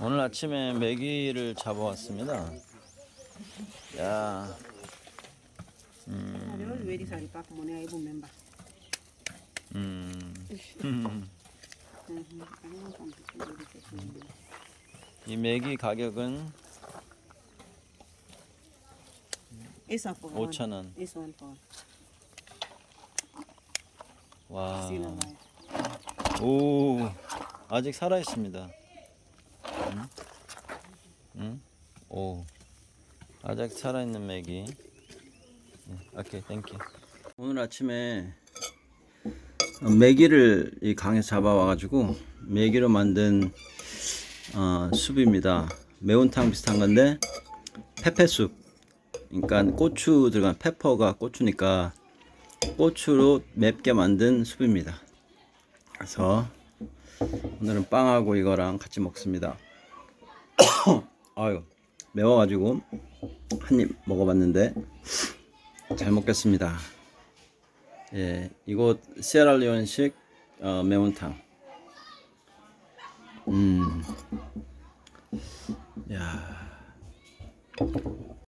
오늘 아침에 메기를 잡아왔습니다. 야. 음, Mhm. Pampi? 이 메기 가격은 Isa for 5천 원. 와? 오, 아직 살아 있습니다. 응? 응? 오, 아직 살아 있는 메기. 네, 오케이, 땡큐. 오늘 아침에 메기를 이 강에서 잡아와가지고 메기로 만든 어, 숲입니다. 매운탕 비슷한 건데 페페숲. 그러니까 고추 들어간 페퍼가 고추니까 고추로 맵게 만든 숲입니다. 그래서 오늘은 빵하고 이거랑 같이 먹습니다. 아유 매워가지고 한 입 먹어봤는데 잘 먹겠습니다. 예, 이곳 세라리온식 어, 매운탕. 음, 야,